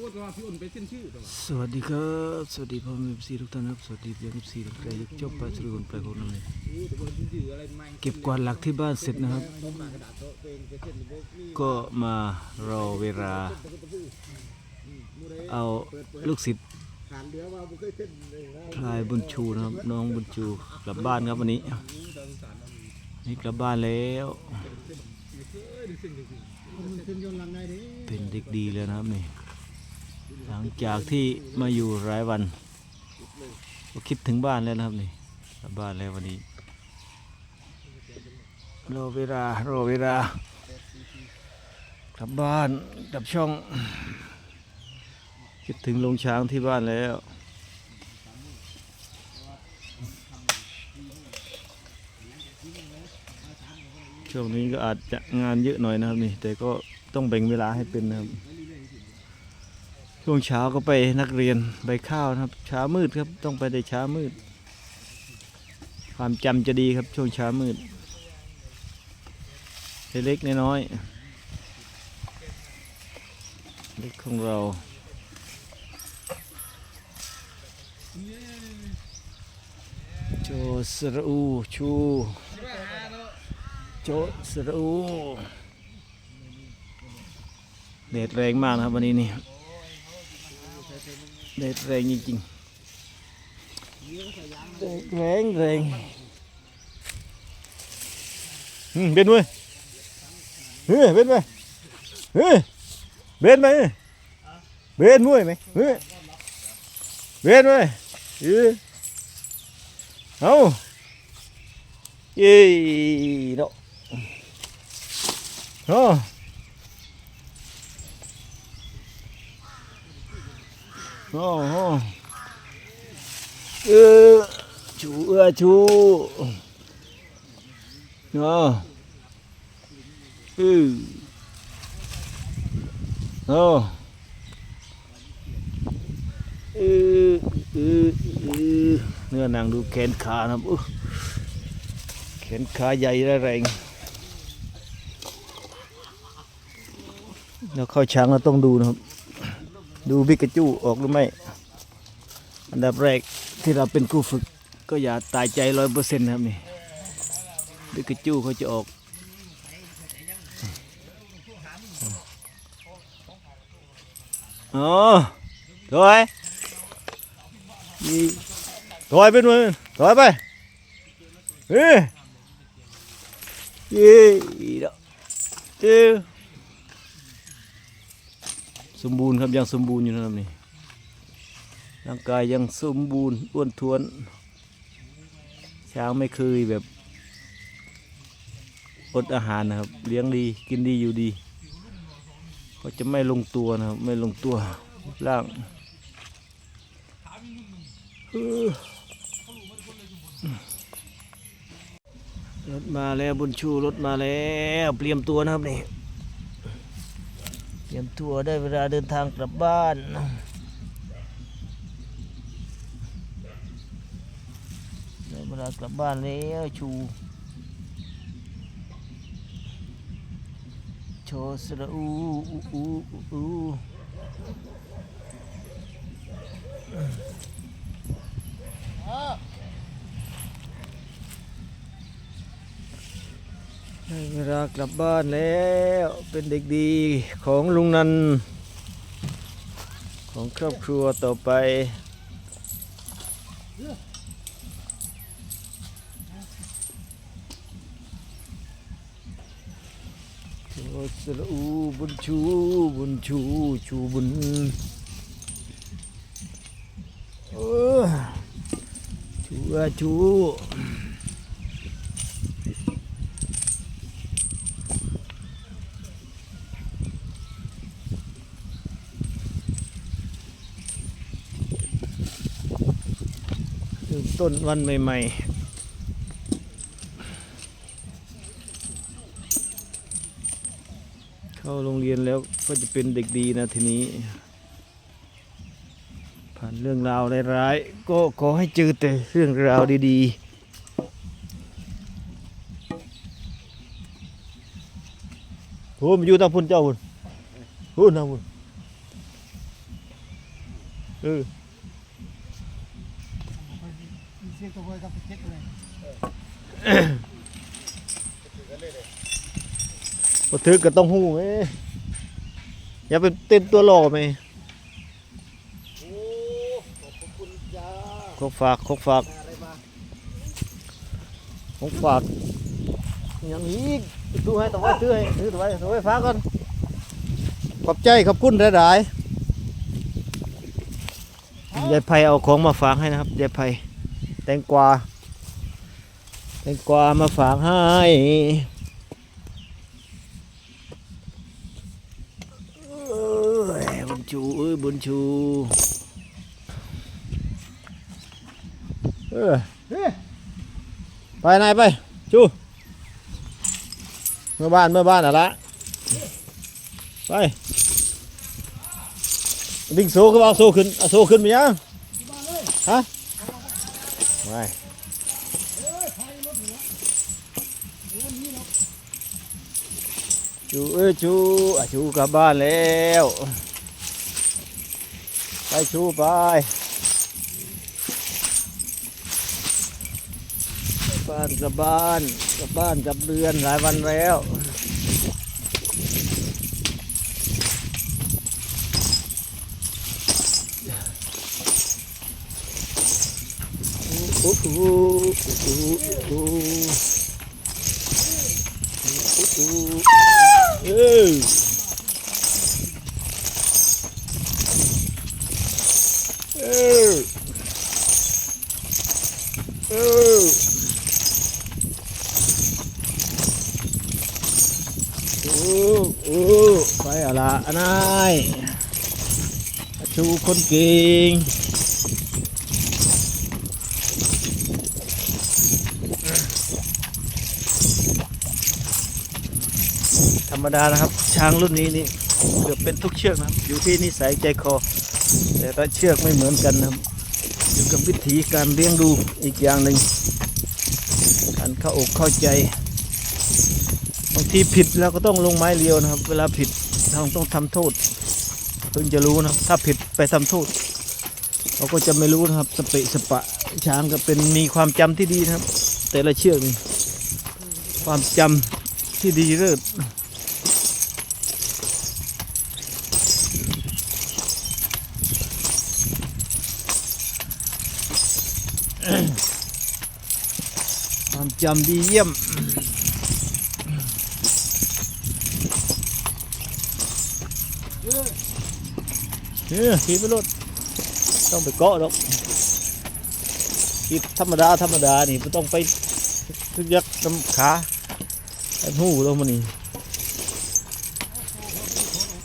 ตัวตัวพี่อ้นไปเส้นชื่อตัวสวัสดีครับสวัสดีพ่อแม่พี่ทุกท่านครับสวัสดีพี่น้องพี่ทุกท่านจบไปสุริคนไปคนนึงอู้แต่คนชื่ออะไรไม่เก็บกวาดหลักที่บ้านเสร็จนะครับ ก็มารอเวลา เอาลูกศิษย์พลายบุญชูนะครับ น้องบุญชูกลับบ้านครับวันนี้ นี่กลับบ้านแล้วเคยได้เส้นจริงๆมันเส้นย้อนหลังได้ดิเป็นเด็กดีแล้วนะครับนี่ หลังจากที่มาอยู่หลายวันก็คิดถึงบ้านแล้วนะครับนี่กลับบ้านแล้ววันนี้รอเวลารอเวลากลับบ้านกลับช่อง คิดถึงลงช้างที่บ้านแล้วช่วงนี้ก็อาจจะงานเยอะหน่อยนะครับนี่แต่ก็ต้องแบ่งเวลาให้เป็นนะครับ ช่วงเช้าก็ไปนักเรียนใบข้าวนะครับเช้ามืดครับต้องไปในเช้ามืด ความจำจะดีครับช่วงเช้ามืดเล็กๆน้อยๆเล็กของเราโจสระอูชูโจสระอูแดดแรงมากนะครับวันนี้นี่ แดดแรงจริงๆแดดแรงแรงอืมเบ็ด โอ้โอ้โอ้เออชูเออชูเนาะเออโอ้เออเออเออเนื้อนางดูแขนขานะครับอุ๊ยแขนขาใหญ่และแรงแล้วเข้าช้างเราต้องดูนะครับ ดูบิกาจูออกหรือไม่ อันดับแรกที่เราเป็นครูฝึก ก็อย่าตายใจร้อยเปอร์เซ็นต์นะครับนี่บิกาจูเขาจะออก อ๋อถอยถอยไปหน่อยถอยไปเฮ้ยเย้ดอกเอ้ สมบูรณ์ครับยังสมบูรณ์อยู่นะครับนี่ร่างกายยังสมบูรณ์อ้วนท้วน ช้างไม่เคยแบบอดอาหารนะครับ เลี้ยงดีกินดีอยู่ดีก็จะไม่ลงตัวนะครับ ไม่ลงตัวร่างรถมาแล้วบุญชูรถมาแล้วเตรียมตัวนะครับนี่ เตรียมตัวได้เวลาเดินทางกลับบ้าน ได้เวลากลับบ้านแล้วชู โชว์สระอูอูอูอูอูได้ เวลากลับบ้านแล้วเป็นเด็กดีของลุงนัน ของครอบครัวต่อไปโสระอูบุญชูบุญชูชูบุญเออชูอะชู ต้นวันใหม่ๆ เข้าโรงเรียนแล้วก็จะเป็นเด็กดีนะทีนี้ ผ่านเรื่องราวร้ายๆก็ขอให้เจอแต่เรื่องราวดีๆผมอยู่ตางพุ่นเจ้าพุ่นพุ่นนะพุ่นเออ เสียตัวไว้กับเก็ตเลยบ่ถือก็ต้องหู้เอ้ยอย่าไปเต้นตัวหล่อไหมโอ้ขอบคุณจ้าคกฝากคกฝากอะไรมาคกฝากอย่างนี้ดูให้ต้องไว้ถือให้ถือตัวไว้ตัวไว้ฝากก่อนขอบใจขอบคุณหลายๆยายไพเอาของมาฝากให้นะครับยายไพ ตงกวาแตงกวามาฝากให้บุญชูเอ้ยบุญชูเออไปนายไปชูเมื่อบ้านเมื่อบ้านอะละไปวิ่งโซ่ก็เอาโซ่ขึ้นเอาโซ่ขึ้นไปยังฮะ ไม่ชูเอ้ชูอะชูกลับบ้านแล้ว ไปชูไปบ้านกลับบ้านกลับบ้านกลับเรือนหลายวันแล้วโอ้โหโอ้โหโอ้โหโอ้โหเออเออเออ โอ้โอ้ ไปอะละอันนายชูคนเก่ง ธรรมดานะครับ ช้างรุ่นนี้นี่เกือบเป็นทุกเชือกนะครับ อยู่ที่นิสัยใจคอ แต่ละเชือกไม่เหมือนกันนะครับ อยู่กับวิธีการเลี้ยงดูอีกอย่างหนึ่งการเข้าอกเข้าใจบางทีผิดเราก็ต้องลงไม้เรียวนะครับ เวลาผิดเราต้องทำโทษถึงจะรู้นะถ้าผิดไปทำโทษเราก็จะไม่รู้นะครับสเปะสปะช้างก็เป็นมีความจำที่ดีนะครับ แต่ละเชือกนี่ความจำที่ดีเลิศ จำดีเยี่ยม เออขี่ไปรถต้องไปเกาะหรอกขี่ธรรมดา ธรรมดา นี่ไม่ต้องไปทึกยักน้ำขาไอ้หูลงมานี่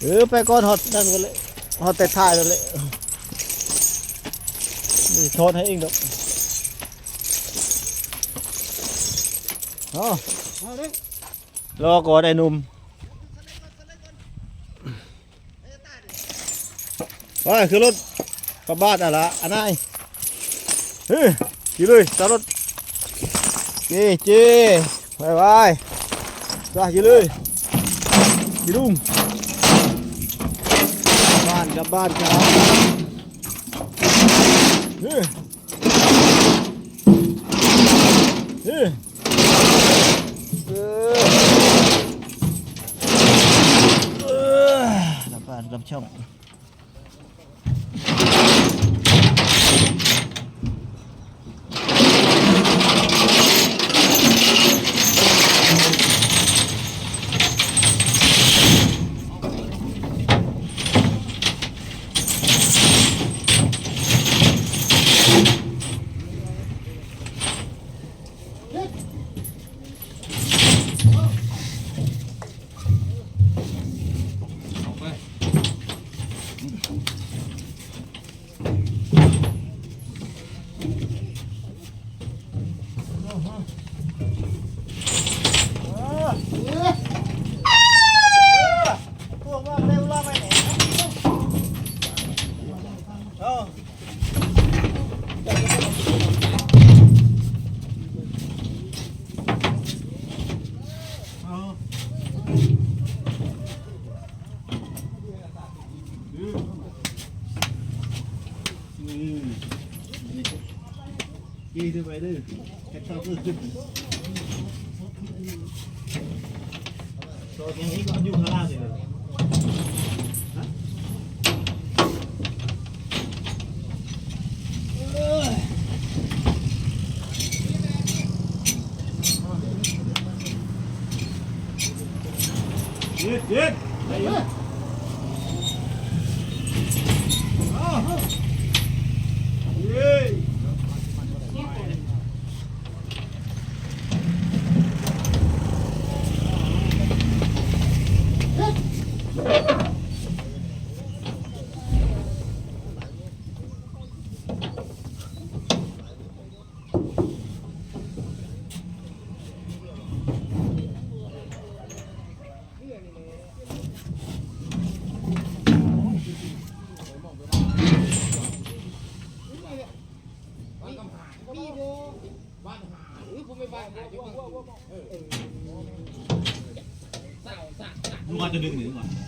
เออไปก่อนฮอดนั่นกันเลยฮอดแต่ท้ายนั่นเลยนี่ทอนให้เองดอก อ๋อเอาเลยรอก่อนไอ้หนุ่มไปคือรถกลับบ้านอะละอันนายเฮ้ยขี่เลยตามรถเจีเจีบายบายจ้าขี่เลยขี่ลุงบ้านกลับบ้านครับเฮ้ยเฮ้ยเออเออก ลั ตัวนี้ก็ยุ่ข้างล่างเลย Cho 了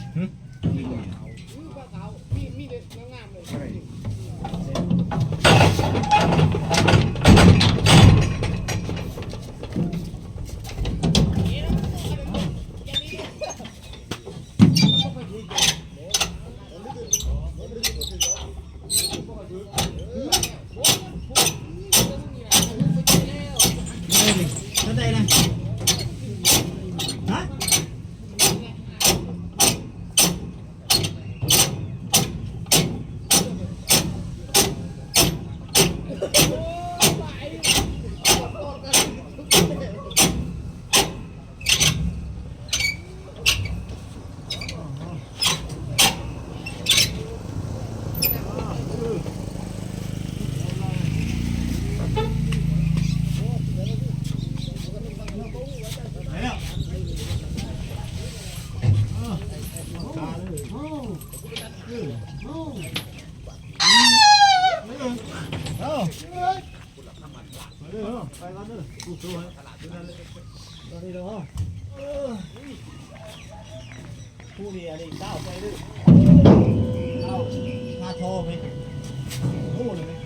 ผู้เรียนนี่เก้าไปด้วยเก้าหน้าโทรไมโอ้เลย